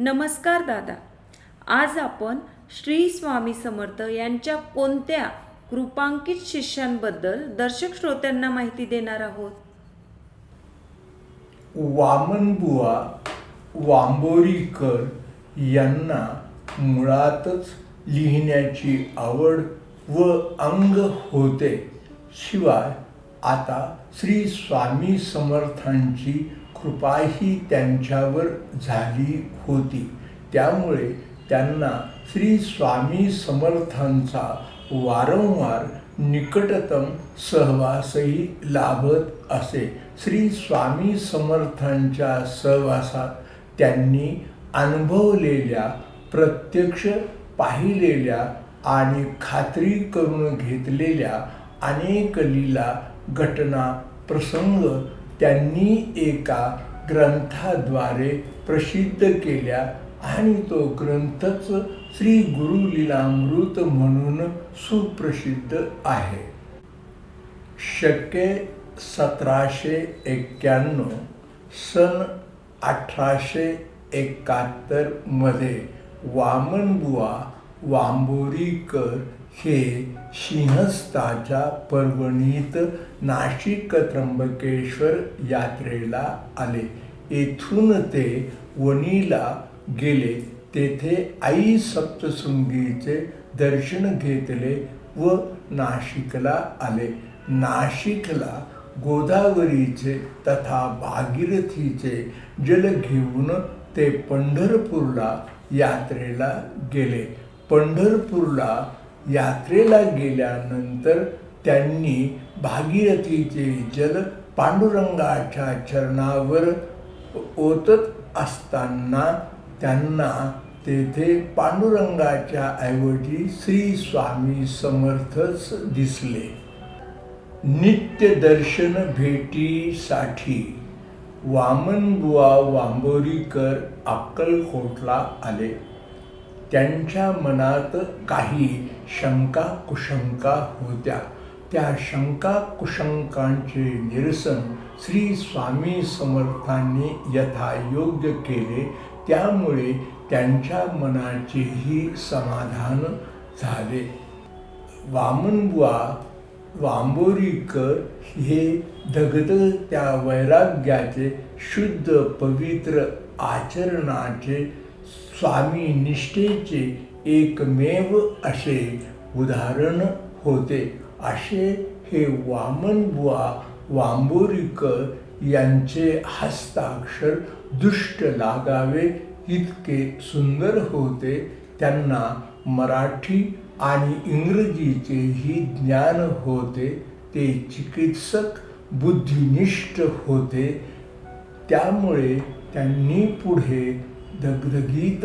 नमस्कार दादा. आज आपण श्री स्वामी समर्थ यांच्या कोणत्या कृपांकित शिष्यांबद्दल दर्शक श्रोत्यांना माहिती देणार आहोत? वामनबुवा वांबोरीकर यांना मुळातच लिहिण्याची आवड व अंग होते. शिवाय आता श्री स्वामी समर्थांची कृपाही त्यांच्यावर झाली होती. त्यामुळे त्यांना श्री स्वामी समर्थांचा वारंवार निकटतम सहवासही लाभत असे. श्री स्वामी समर्थांच्या सहवासात त्यांनी अनुभवलेल्या प्रत्यक्ष पाहिलेल्या आणि खात्री करून घेतलेल्या अनेक लीला घटना प्रसंग त्यांनी एका ग्रंथाद्वारे प्रसिद्ध केल्या आणि तो ग्रंथच श्री गुरु लीलामृत म्हणून सुप्रसिद्ध आहे. शके सतराशे एक्क्याण्णव सन अठराशे एकाहत्तरमध्ये वामनबुवा वांबोरीकर हे सिंहस्थाच्या पर्वणीत नाशिक त्र्यंबकेश्वर यात्रेला आले. येथून ते वणीला गेले. तेथे आई सप्तशृंगीचे दर्शन घेतले व नाशिकला आले. नाशिकला गोदावरीचे तथा भागीरथीचे जल घेऊन ते पंढरपूरला यात्रेला गेले. पंढरपूरला यात्रेला गेल्यानंतर त्यांनी भागीरथीचे जल पांडुरंगाच्या चरणावर ओतत असताना त्यांना तेथे पांडुरंगाच्या ऐवजी श्री स्वामी समर्थच दिसले. नित्य दर्शन भेटीसाठी वामनबुवा वांबोरीकर अक्कलकोटला आले. त्यांच्या मनात काही शंका कुशंका होत्या. त्या शंका कुशंकांचे निरसन श्री स्वामी समर्थांनी यथायोग्य केले. त्यामुळे त्यांच्या मनाचेही समाधान झाले. वामनबुवा वांबोरीकर हे दगद त्या वैराग्याचे शुद्ध पवित्र आचरणाचे स्वामी निष्ठेचे एकमेव असे उदाहरण होते. असे हे वामनबुवा वांबोरीकर यांचे हस्ताक्षर दुष्ट लागावे इतके सुंदर होते. त्यांना मराठी आणि इंग्रजीचेही ज्ञान होते. ते चिकित्सक बुद्धिनिष्ठ होते. त्यामुळे त्यांनी पुढे दगदगीत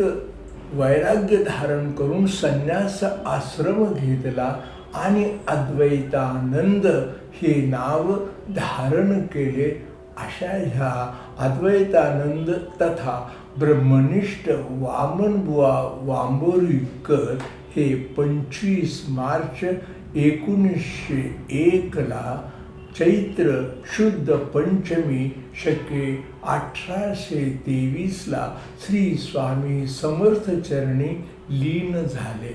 वैराग्य धारण करून संन्यास आश्रम घेतला आणि अद्वैतानंद हे नाव धारण केले. अशा ह्या अद्वैतानंद तथा ब्रह्मनिष्ठ वामनबुवा वांबोरीकर हे पंचवीस मार्च एकोणीसशे एकला चैत्र शुद्ध पंचमी शके अठराशे तेवीसला श्री स्वामी समर्थ चरणी लीन झाले.